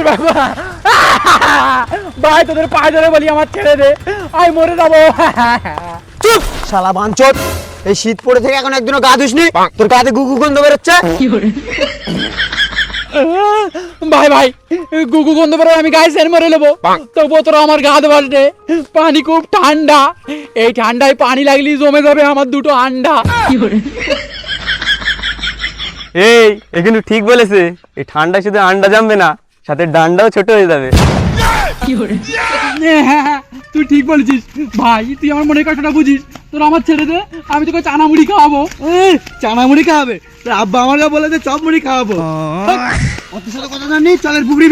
আরে বাবা। ভাই তোদের পায়ে ধরে বলি আমার ছেড়ে দে। আমি মরে যাব। চুপ! শালা বাঞ্চত এই শীত পড়ে থেকে এখন একদিনও গা ধুসনি? তোর গাতে গুগু গন্ধ বেরোচ্ছে? ভাই ভাই গুগু গন্ধ করে আমি গায়ে সেন মরে নেব। তবুও তোরা আমার গা দেবার পানি খুব ঠান্ডা। এই ঠান্ডায় পানি লাগলি জমে যাবে আমার দুটো আন্ডা। এই এ কিন্তু ঠিক বলেছে। এই ঠান্ডায় শুধু আন্ডা জমবে না। সাথে ডান্ডাও ছোট হয়ে যাবে হ্যাঁ, তুই ঠিক বলেছিস ভাই তুই আমার মনের কথাটা বুঝিস তোর আমার ছেড়ে দে আমি তোকে চানা মুড়ি খাওয়াবো চানা মুড়ি খাওয়াবে তোর আব্বা আমাকে বলে যে চপ মুড়ি খাওয়াবো অত সাথে কথা চলের পুকুরি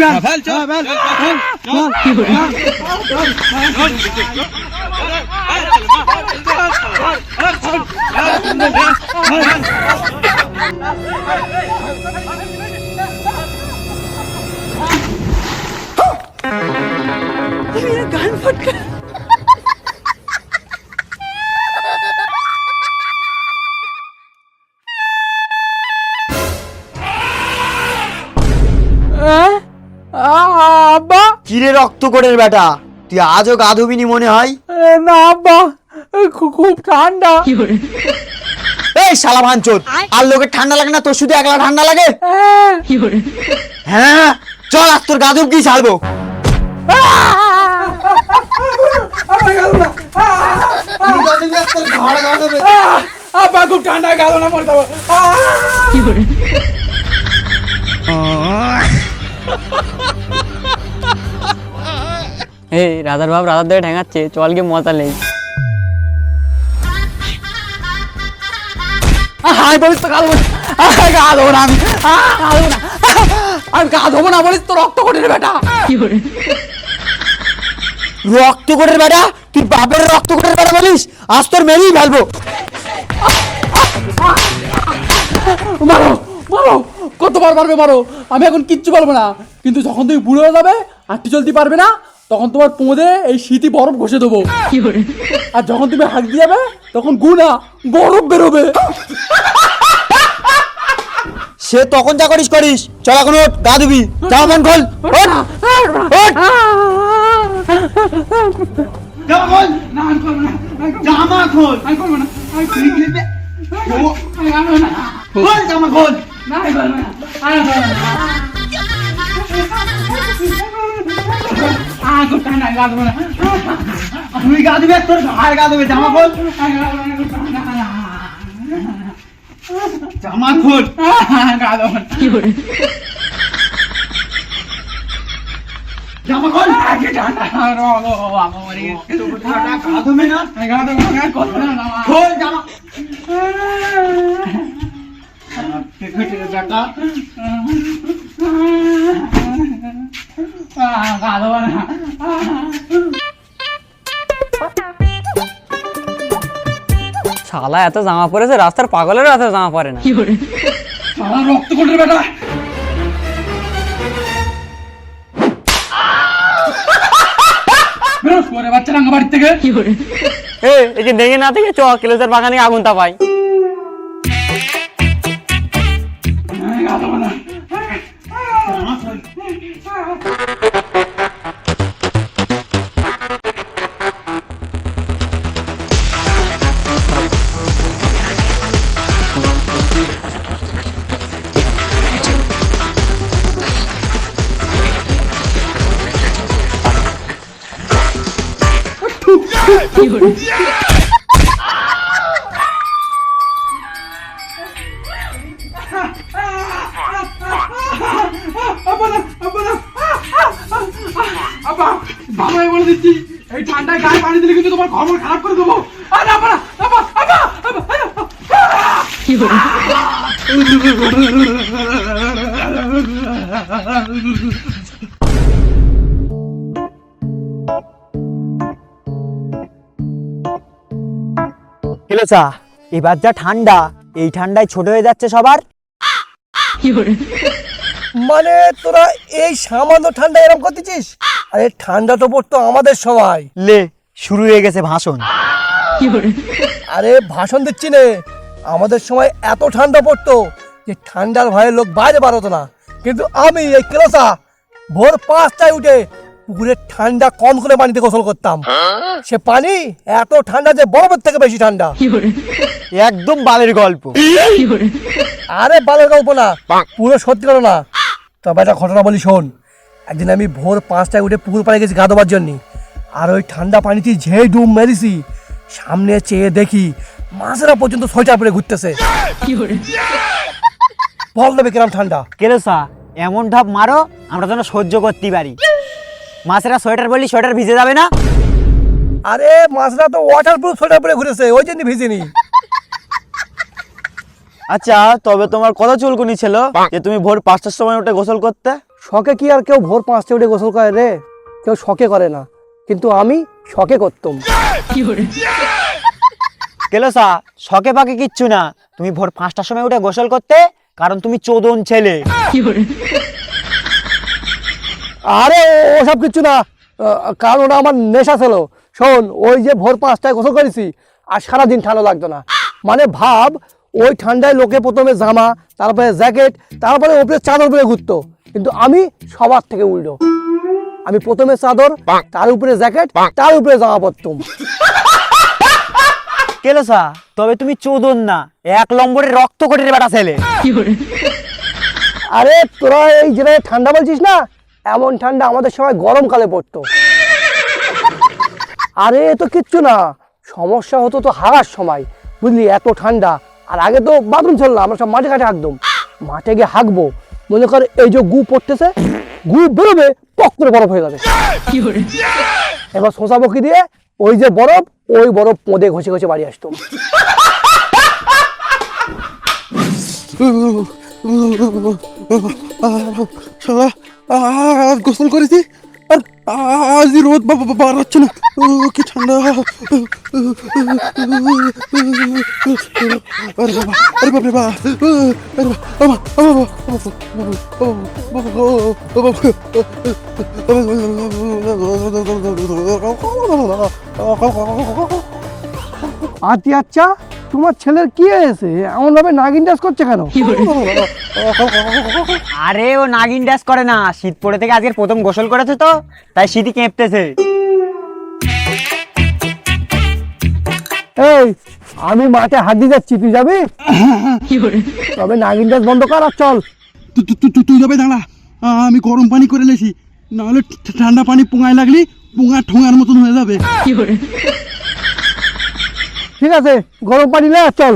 হ্যাঁ, ব্যান, ব্যান, আহ, আব্বা। কিরে রক্ত কোটের বেটা? তুই আজও গা ধুবিনি মনে হয়? না আব্বা। খুব ঠান্ডা। এই শালা ভাঞ্চত আর লোকের ঠান্ডা লাগে না তোর শুধু একলা ঠান্ডা লাগে? হ্যাঁ। চল আজ তোর গা ধুবকি ছাড়বো। রাধার বাপ রাধার দিকে ঠেঙাচ্ছে, চল গিয়ে মজা নেই। আমি বলিস তো গা না আমি। গা না। আমি গা না বলিস তো, রক্ত কোটের বেটা। রক্ত করে বেড়া তুই বাপের রক্ত করে বেড়া বলিস? আজ তোর মেরেই ফেলব মারো মারো কতবার পারবে মারো? আমি এখন কিচ্ছু পারব না। কিন্তু যখন তুমি বুড়ো হয়ে যাবে হাঁটতে চলতে পারবে না তখন তোমার পোঁদে এই শীতই বরফ ঘষে দেবো। আর যখন তুমি হাঁক দিয়ে যাবে তখন গুনা বরফ বেরোবে। সে তখন যা করিস করিস। চল এখন ওঠ গা ধুবি। জামা প্যান্ট খোল। ওঠ ওঠ। জামা খোল। আমি করব না, আমি জামা খোল। জামা খোল। না, গা দেবো। তুই গা আর তোর ভাই গা দেবো জামা খোল। দেবো। জামা খোল। গা দেবো না, আমি করব না, বাবা। খোল জামা বেটা আহ, গা দেবো না। শালা এত জামা পরেছে রাস্তার পাগলের এত জামা পরে না। রক্ত কোটের বেটা। শুয়ারে বাড়ি থেকে এই যে দেখে না থেকে চ কেলেসের বাগানে আগুন তাপাই। বাবা বলে দিচ্ছি এই ঠান্ডায় গায়ে পানি দিলে কিন্তু তোমার খবর খারাপ করে দেবো আরে আব্বা, কেলেসা এবার যা ঠান্ডা এই ঠান্ডায় ছোট হয়ে যাচ্ছে সবার। মানে তোরা এই সামান্য ঠান্ডা এরকম করতেছিস? আরে ঠান্ডা তো পড়তো আমাদের সময় লে শুরু হয়ে গেছে ভাষণ। আরে ভাষণ দিচ্ছি নে। আমাদের সময় এত ঠান্ডা পড়তো যে ঠান্ডার ভয়ে লোক বাইরে বাড়তো না। কিন্তু আমি এই কেলোসা ভোর পাঁচটায় উঠে পুকুরে ঠান্ডা কম করে পানিতে গোসল করতাম। সে পানি এত ঠান্ডা যে বরফের থেকে বেশি ঠান্ডা। একদম বালের গল্প। আরে বালের গল্প না পুরো সত্যি কথা না। তবে একটা ঘটনা বলি শোন। একদিন আমি ভোর পাঁচটায় উঠে পুকুর পাড়ে গেছি গা ধোবার জন্য। আর ওই ঠান্ডা পানিতে যে ডুব মেরেছি সামনে চেয়ে দেখি মাছেরা পর্যন্ত সোয়েটার পরে ঘুরতেছে। বল দেবে কিরম ঠান্ডা। কেলোসা এমন ঢাপ মারো আমরা যেন সহ্য করতে পারি। মাছেরা সোয়েটার বললি সোয়েটার ভিজে যাবে না? আরে মাছরা তো ওয়াটার প্রুফ সোয়েটার পরে ঘুরেছে ওই জন্য ভিজেনি। আচ্ছা তবে তোমার কত চুলকুনি ছিল যে তুমি ভোর পাঁচটার সময় উঠে গোসল করতে? শখে কি আর কেউ ভোর পাঁচটা উঠে গোসল করে রে? কেউ শখে করে না কিন্তু আমি শখে করতাম। কেলোসা শখে পাকে কিচ্ছু না। তুমি ভোর পাঁচটার সময় উঠে গোসল করতে কারণ তুমি চোদন ছেলে। আরে ওসব কিছু না কারণ ওটা আমার নেশা ছিল। শোন ওই যে ভোর পাঁচটায় গোসল করেছি আর সারাদিন ঠান্ডা লাগতো না। মানে ভাব ওই ঠান্ডায় লোকে প্রথমে জামা তারপরে জ্যাকেট তারপরে ওপরে চাদর পরে ঘুরতো। কিন্তু আমি সবার থেকে উল্টো। আমি প্রথমে চাদর তার উপরে জ্যাকেট তার উপরে জামা পরতাম। কেলোসা তবে তুমি চোদন না এক নম্বরের রক্ত কোটের বেটা ছেলে। আরে তোরা এই যেটা ঠান্ডা বলছিস না এমন ঠান্ডা আমাদের সময় গরমকালে পড়তো। আরে এ তো কিচ্ছু না। সমস্যা হতো তো হারার সময় বুঝলি? এত ঠান্ডা। আর আগে তো বাথরুম ছিল না আমরা সব মাঠে ঘাটে হাঁকতাম। মাঠে গিয়ে হাঁকবো। মনে কর এই যে গু পড়তেছে গু বেরোবে পক করে বরফ হয়ে যাবে। এবার শোষা বকি দিয়ে ওই যে বরফ ওই বরফ পোঁদে ঘষে ঘষে বাড়ি আসতো গোসল করেছি আর আজ রোদ বার হচ্ছে না কি ঠান্ডা আরে বাবা আরে বাপরে বাবা আরে বাবা আতি আচ্ছা তোমার ছেলের কি হয়েছে? এমন ভাবে নাগিন ডাস করছে কেন? আরে ও নাগিন ড্যাস করে না। শীত পড়ে থেকে আজকের প্রথম গোসল করেছে তো তাই শীতই কেঁপতেছে। এই আমি মাঠে হাঁটি যাচ্ছি তুই যাবি? তবে নাগিন ডাস বন্ধ কর আর চল। তুই যাবে দাঁড়া। আমি গরম পানি করে লেছি। নাহলে ঠান্ডা পানি পোঙায় লাগলি পোঙা ঠোঙার মতন হয়ে যাবে। ঠিক আছে গরম পানি লে চল।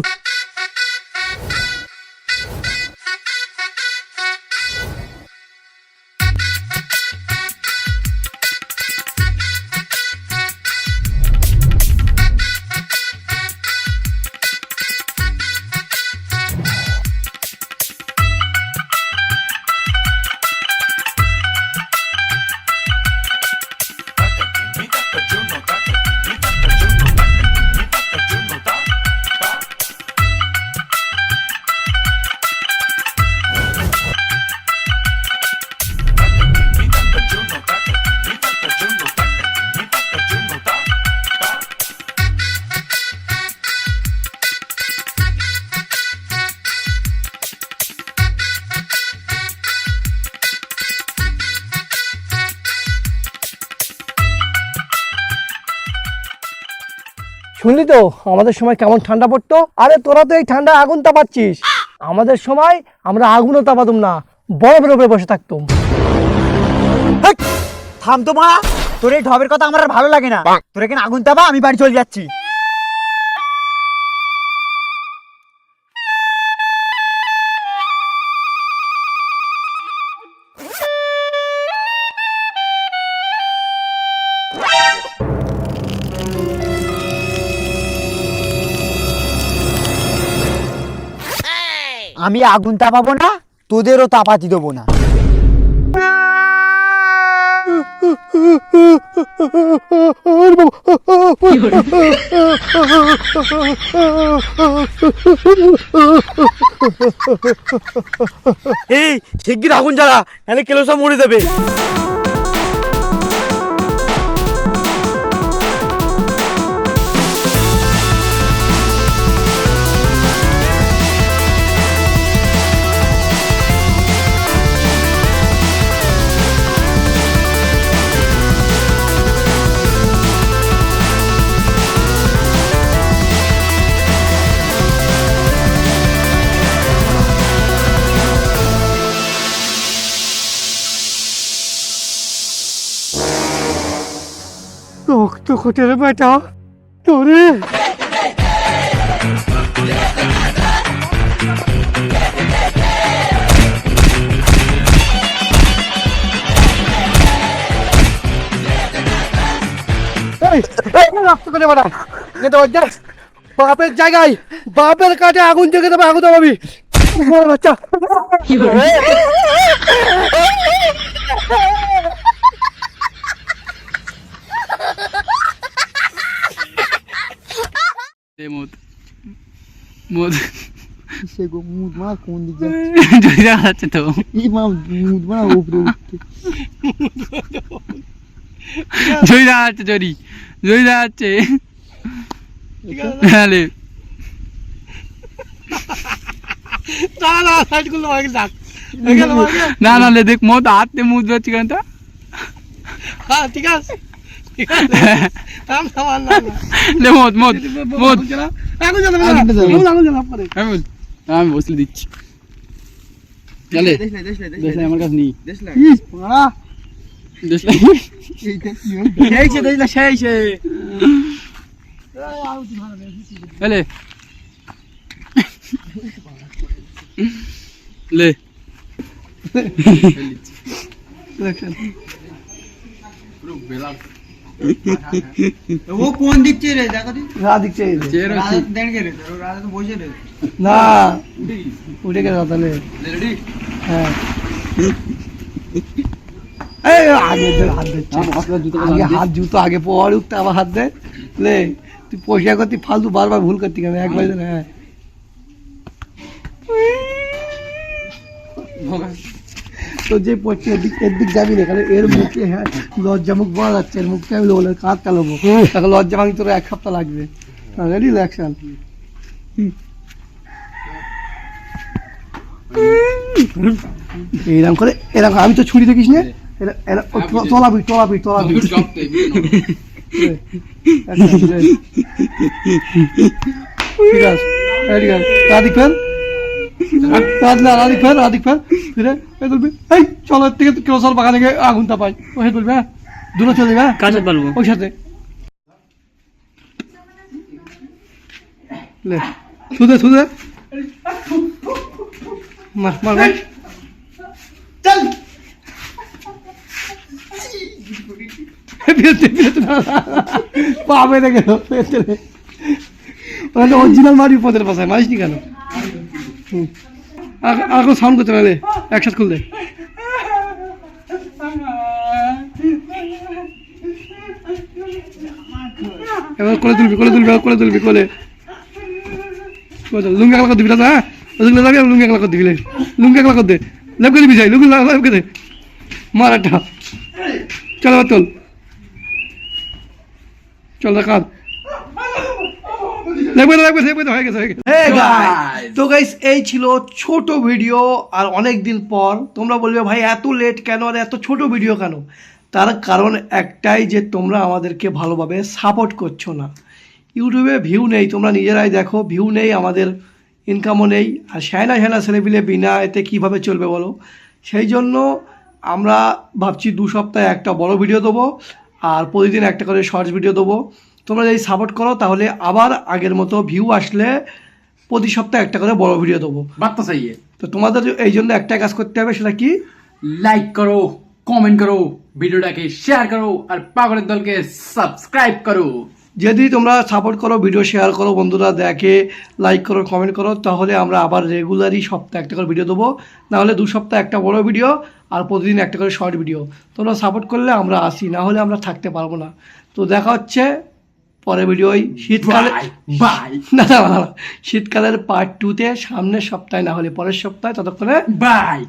শুনলি তো আমাদের সময় কেমন ঠান্ডা পড়তো? আরে তোরা তো এই ঠান্ডা আগুন তাপাচ্ছিস। আমাদের সময় আমরা আগুনও তাপাতাম না বরফের উপরে বসে থাকতাম। থাম তো মা তোর এই ঢবের কথা আমার আর ভালো লাগে না। তোর এখানে আগুন তাপা আমি বাড়ি চলে যাচ্ছি। আমি আগুন তাপাবো না, তোদেরও তাপাতি দেবো না। এই, শিগগির আগুন জ্বালা, নাহলে কেলোসা মরে যাবে। তো বেটা তোরে রক্ত করে বাপের জায়গায় বাপের কাছে আগুন জেগে দেবে আগুন দেবাবি বাচ্চা মদ। মদ। সে গো মুদ মা কোন দিকে জয় যাচ্ছে তো। এই মা মুদ মা উপরে উঠতে যাচ্ছে জরি জয়। যাচ্ছে হ্যাঁ লে। না না সাইড করল আমাকে ডাক না না লে দেখ মদ হাতে মুদ যাচ্ছে কেন তা? হ্যাঁ ঠিক আছে। আমি বসলে দিচ্ছি। আমার কাছে নেই। লে। ও কোন দিক চেয়ে রে দেখো দি রাধিক চাই চেয়ার আছে দেন কে রে রাজা তো বসে রে না উঠে গেল তাহলে রেডি হ্যাঁ এই আগে দে, হাত দে আগে হাত জুতো আগে পর উঠতে আবার হাত দে লে তুই পয়সা করতি ফালতু বারবার ভুল করতি কেন একবার দে না, হ্যাঁ তো যে পড়ছে এদিক এদিক যাবি না এর মুখে হ্যাঁ লজ্জা মুখ বলা যাচ্ছে এর মুখটা আমি লোলে কাঁদটা লোবো তাকে লজ্জা ভাঙি তোর এক সপ্তাহ লাগবে। রেডি অ্যাকশন এরকম করে এরকম আমি তো ছুরি দেখিস না? তো- তলাবি তলাবি তলাবি। Action, ready. ঠিক আছে ঠিক আছে। রাধিক ফেল রাধ না রাধিক ফেল রাধিক ফিরে এ তুলবি এই চলো এর থেকে কেরোসাল বাগানে গিয়ে আগুনটা পাই ও হে তুলবে হ্যাঁ দূরে চলে যাবে হ্যাঁ? কাছে পারব ওই সাথে। লে থুদে থুদে মার মার মার। চল। পা গেল অরিজিনাল মারি পদের পাশে মারিস নি কেন? হুম। আর আর কোনো সাউন্ড করতে পারলে একসাথে খুলতে এবার কোলে তুলবি কোলে তুলবি কোলে তুলবি, কোলে। কোলে। লুঙ্গি একলা দিবি হ্যাঁ? ওদিকে যাবি লুঙ্গি একলা করে দিবি। লুঙ্গি করে দে। লেপ করে দিবি, যাই। লুঙ্গি করে দে। মার একটা চল তোল। চল হয়ে গেছে হয়ে গেছে। তো গাইস এই ছিল ছোট ভিডিও আর অনেক দিন পর তোমরা বলবে ভাই এত লেট কেন? আর এত ছোট ভিডিও কেন? তার কারণ একটাই যে তোমরা আমাদেরকে ভালোভাবে সাপোর্ট করছ না। ইউটিউবে ভিউ নেই তোমরা নিজেরাই দেখো ভিউ নেই আমাদের ইনকামও নেই। আর শ্যানা শ্যানা ছেলেপিলে বিনা এতে কীভাবে চলবে বলো? সেই জন্য আমরা ভাবছি দু সপ্তাহে একটা বড় ভিডিও দেবো আর প্রতিদিন একটা করে শর্টস ভিডিও দেবো। তোমরা যদি সাপোর্ট করো তাহলে আবার আগের মতো ভিউ আসলে প্রতি সপ্তাহে একটা করে বড় ভিডিও দেবো। বার্তা চাইয়ে। তো তোমাদের এই জন্য একটা কাজ করতে হবে সেটা কি? লাইক করো কমেন্ট করো ভিডিওটাকে শেয়ার করো আর পাগলের দলকে সাবস্ক্রাইব করো। যদি তোমরা সাপোর্ট করো ভিডিও শেয়ার করো বন্ধুরা দেখে লাইক করো কমেন্ট করো তাহলে আমরা আবার রেগুলারই সপ্তাহে একটা করে ভিডিও দেবো। নাহলে দু সপ্তাহে একটা বড় ভিডিও আর প্রতিদিন একটা করে শর্ট ভিডিও তোমরা সাপোর্ট করলে আমরা আসি না হলে আমরা থাকতে পারব না। তো দেখা হচ্ছে পরের ওই শীতকালে বাই বাই। না না না, না, শীতকালের পার্ট টুতে সামনের সপ্তাহে না হলে পরের সপ্তাহে ততক্ষণে বাই।